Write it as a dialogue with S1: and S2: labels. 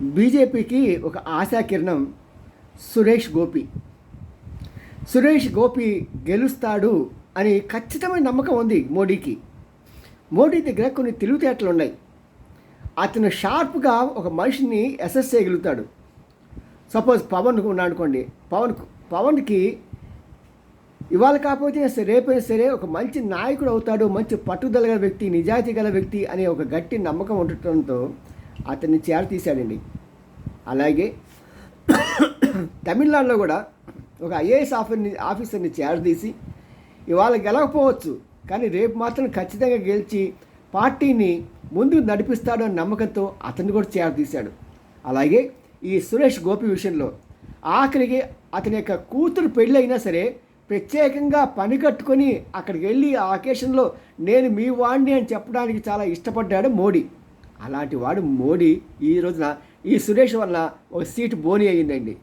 S1: బీజేపీకి ఒక ఆశాకిరణం సురేష్ గోపి. సురేష్ గోపి గెలుస్తాడు అని ఖచ్చితమైన నమ్మకం ఉంది మోడీకి. మోడీ దగ్గర కొన్ని తెలివితేటలు ఉన్నాయి అతను షార్ప్గా ఒక మనిషిని అసెస్ చేయగలుగుతాడు. సపోజ్ పవన్ ఉన్నాడు అనుకోండి పవన్ పవన్కి ఇవాళ కాకపోతే సరే రేపైనా సరే ఒక మంచి నాయకుడు అవుతాడు మంచి పట్టుదల గల వ్యక్తి నిజాయితీ గల వ్యక్తి అనే ఒక గట్టి నమ్మకం ఉండటంతో అతన్ని చేరతీశాడండి అలాగే తమిళనాడులో కూడా ఒక ఐఏఎస్ ఆఫీసర్ని ఆఫీసర్ని చేరదీసి ఇవాళ గెలవకపోవచ్చు కానీ రేపు మాత్రం ఖచ్చితంగా గెలిచి పార్టీని ముందుకు నడిపిస్తాడు అనే నమ్మకంతో అతన్ని కూడా చేరదీశాడు అలాగే ఈ సురేష్ గోపి విషయంలో ఆఖరికి అతని యొక్క కూతురు పెళ్ళి అయినా సరే ప్రత్యేకంగా పని కట్టుకొని అక్కడికి వెళ్ళి ఆ అకేషన్లో నేను మీ వాడిని అని చెప్పడానికి చాలా ఇష్టపడ్డాడు మోడీ. అలాంటి వాడు మోడీ. ఈ రోజున ఈ సురేష్ వల్ల ఒక సీటు బోని అయ్యిందండి.